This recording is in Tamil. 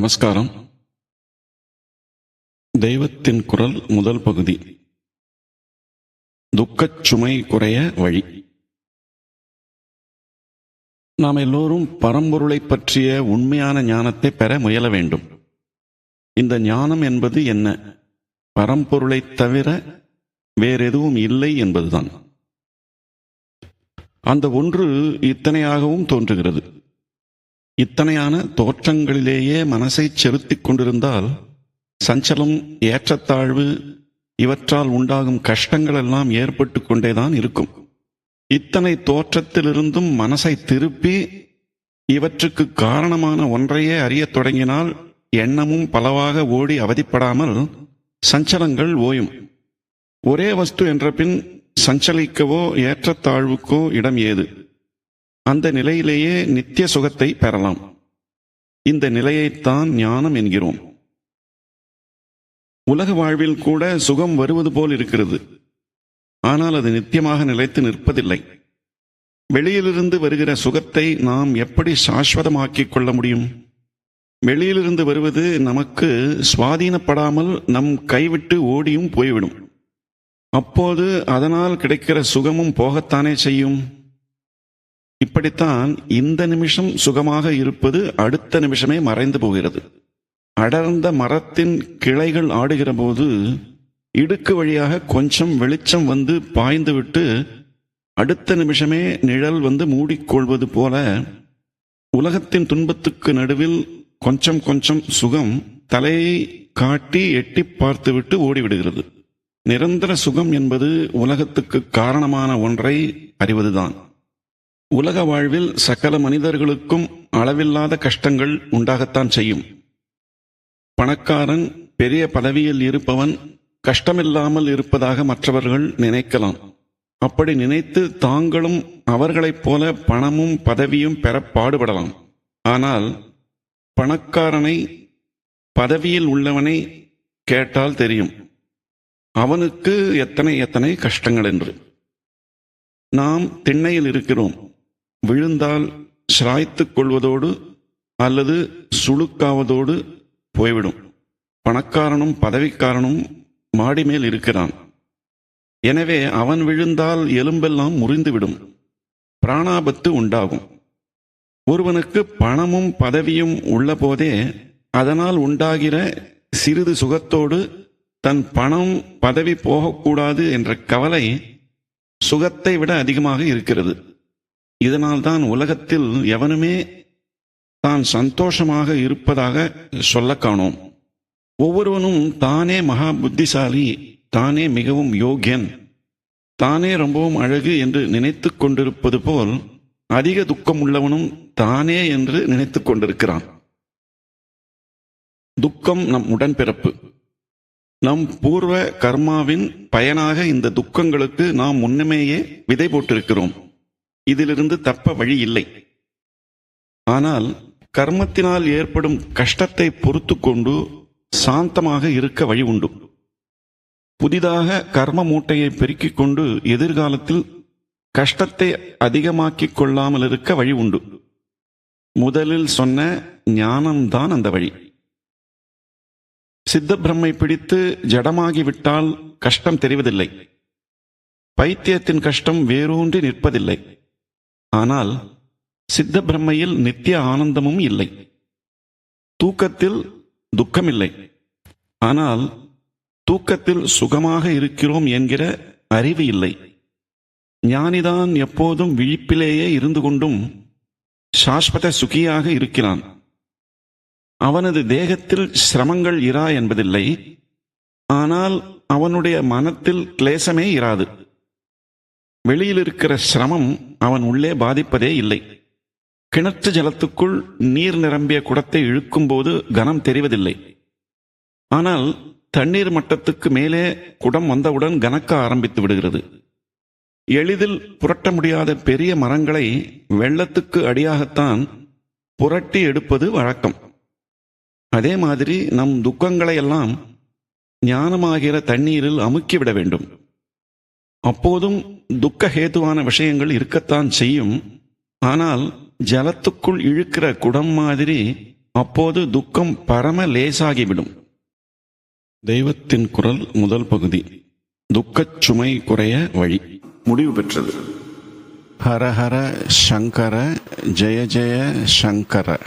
நமஸ்காரம். தெய்வத்தின் குரல் முதல் பகுதி. துக்கச் சுமை குறைய வழி. நாம் எல்லோரும் பரம்பொருளை பற்றிய உண்மையான ஞானத்தை பெற முயல வேண்டும். இந்த ஞானம் என்பது என்ன? பரம்பொருளை தவிர வேறெதுவும் இல்லை என்பதுதான். அந்த ஒன்று இத்தனையாகவும் தோன்றுகிறது. இத்தனையான தோற்றங்களிலேயே மனசை செலுத்திக் கொண்டிருந்தால் சஞ்சலம் ஏற்றத்தாழ்வு இவற்றால் உண்டாகும் கஷ்டங்கள் எல்லாம் ஏற்பட்டு கொண்டேதான் இருக்கும். இத்தனை தோற்றத்திலிருந்தும் மனசை திருப்பி இவற்றுக்கு காரணமான ஒன்றையே அறியத் தொடங்கினால் எண்ணமும் பலவாக ஓடி அவதிப்படாமல் சஞ்சலங்கள் ஓயும். ஒரே வஸ்து என்ற பின் சஞ்சலிக்கவோ ஏற்றத்தாழ்வுக்கோ இடம் ஏது? அந்த நிலையிலேயே நித்திய சுகத்தை பெறலாம். இந்த நிலையைத்தான் ஞானம் என்கிறோம். உலக வாழ்வில் கூட சுகம் வருவது போல் இருக்கிறது. ஆனால் அது நித்தியமாக நிலைத்து நிற்பதில்லை. வெளியிலிருந்து வருகிற சுகத்தை நாம் எப்படி சாஸ்வதமாக்கிக் கொள்ள முடியும்? வெளியிலிருந்து வருவது நமக்கு சுவாதீனப்படாமல் நம் கைவிட்டு ஓடியும் போய்விடும். அப்போது அதனால் கிடைக்கிற சுகமும் போகத்தானே செய்யும்? இப்படித்தான் இந்த நிமிஷம் சுகமாக இருப்பது அடுத்த நிமிஷமே மறைந்து போகிறது. அடர்ந்த மரத்தின் கிளைகள் ஆடுகிற போது இடுக்கு வழியாக கொஞ்சம் வெளிச்சம் வந்து பாய்ந்துவிட்டு அடுத்த நிமிஷமே நிழல் வந்து மூடிக்கொள்வது போல உலகத்தின் துன்பத்துக்கு நடுவில் கொஞ்சம் கொஞ்சம் சுகம் தலையை காட்டி எட்டி பார்த்துவிட்டு ஓடிவிடுகிறது. நிரந்தர சுகம் என்பது உலகத்துக்கு காரணமான ஒன்றை அறிவதுதான். உலக வாழ்வில் சகல மனிதர்களுக்கும் அளவில்லாத கஷ்டங்கள் உண்டாகத்தான் செய்யும். பணக்காரன் பெரிய பதவியில் இருப்பவன் கஷ்டமில்லாமல் இருப்பதாக மற்றவர்கள் நினைக்கலாம். அப்படி நினைத்து தாங்களும் அவர்களைப் போல பணமும் பதவியும் பெற பாடுபடலாம். ஆனால் பணக்காரனை பதவியில் உள்ளவனை கேட்டால் தெரியும். அவனுக்கு எத்தனை எத்தனை கஷ்டங்கள் என்று. நாம் திண்ணையில் இருக்கிறோம். விழுந்தால் சிராய்த்துக் கொள்வதோடு அல்லது சுளுக்காவதோடு போய்விடும். பணக்காரனும் பதவிக்காரனும் மாடி மேல் இருக்கிறான். எனவே அவன் விழுந்தால் எலும்பெல்லாம் முறிந்துவிடும். பிராணாபத்து உண்டாகும். ஒருவனுக்கு பணமும் பதவியும் உள்ளபோதே அதனால் உண்டாகிற சிறிது சுகத்தோடு தன் பணம் பதவி போகக்கூடாது என்ற கவலை சுகத்தை விட அதிகமாக இருக்கிறது. இதனால்தான் உலகத்தில் எவனுமே தான் சந்தோஷமாக இருப்பதாக சொல்ல காணோம். ஒவ்வொருவனும் தானே மகா புத்திசாலி தானே மிகவும் யோகியன் தானே ரொம்பவும் அழகு என்று நினைத்து கொண்டிருப்பது போல் அதிக துக்கம் உள்ளவனும் தானே என்று நினைத்து கொண்டிருக்கிறான். துக்கம் நம் உடன்பிறப்பு. நம் பூர்வ கர்மாவின் பயனாக இந்த துக்கங்களுக்கு நாம் முன்னமேயே விதை போட்டிருக்கிறோம். இதிலிருந்து தப்ப வழி இல்லை. ஆனால் கர்மத்தினால் ஏற்படும் கஷ்டத்தை பொறுத்து கொண்டு சாந்தமாக இருக்க வழி உண்டு. புதிதாக கர்ம மூட்டையை பெருக்கிக் கொண்டு எதிர்காலத்தில் கஷ்டத்தை அதிகமாக்கிக் கொள்ளாமல் இருக்க வழி உண்டு. முதலில் சொன்ன ஞானம்தான் அந்த வழி. சித்த பிரம்மை பிடித்து ஜடமாகிவிட்டால் கஷ்டம் தெரிவதில்லை. பைத்தியத்தின் கஷ்டம் வேரூன்றி நிற்பதில்லை. ஆனால் சித்த பிரம்மையில் நித்திய ஆனந்தமும் இல்லை. தூக்கத்தில் துக்கமில்லை. ஆனால் தூக்கத்தில் சுகமாக இருக்கிறோம் என்கிற அறிவு இல்லை. ஞானிதான் எப்போதும் விழிப்பிலேயே இருந்து கொண்டும் சாஸ்வத சுகியாக இருக்கிறான். அவனது தேகத்தில் சிரமங்கள் இரா என்பதில்லை. ஆனால் அவனுடைய மனத்தில் கிளேசமே இராது. வெளியில் இருக்கிற சிரமம் அவன் உள்ளே பாதிப்பதே இல்லை. கிணற்று ஜலத்துக்குள் நீர் நிரம்பிய குடத்தை இழுக்கும்போது கனம் தெரிவதில்லை. ஆனால் தண்ணீர் மட்டத்துக்கு மேலே குடம் வந்தவுடன் கனக்க ஆரம்பித்து விடுகிறது. எளிதில் புரட்ட முடியாத பெரிய மரங்களை வெள்ளத்துக்கு அடியாகத்தான் புரட்டி எடுப்பது வழக்கம். அதே மாதிரி நம் துக்கங்களை எல்லாம் ஞானமாகிற தண்ணீரில் அமுக்கிவிட வேண்டும். அப்போதும் துக்க ஹேதுவான விஷயங்கள் இருக்கத்தான் செய்யும். ஆனால் ஜலத்துக்குள் இழுக்கிற குடம் மாதிரி அப்போது துக்கம் பரம லேசாகிவிடும். தெய்வத்தின் குரல் முதல் பகுதி. துக்கச் சுமை குறைய வழி. முடிவு பெற்றது. ஹர ஹர சங்கர ஜெய ஜெய சங்கர.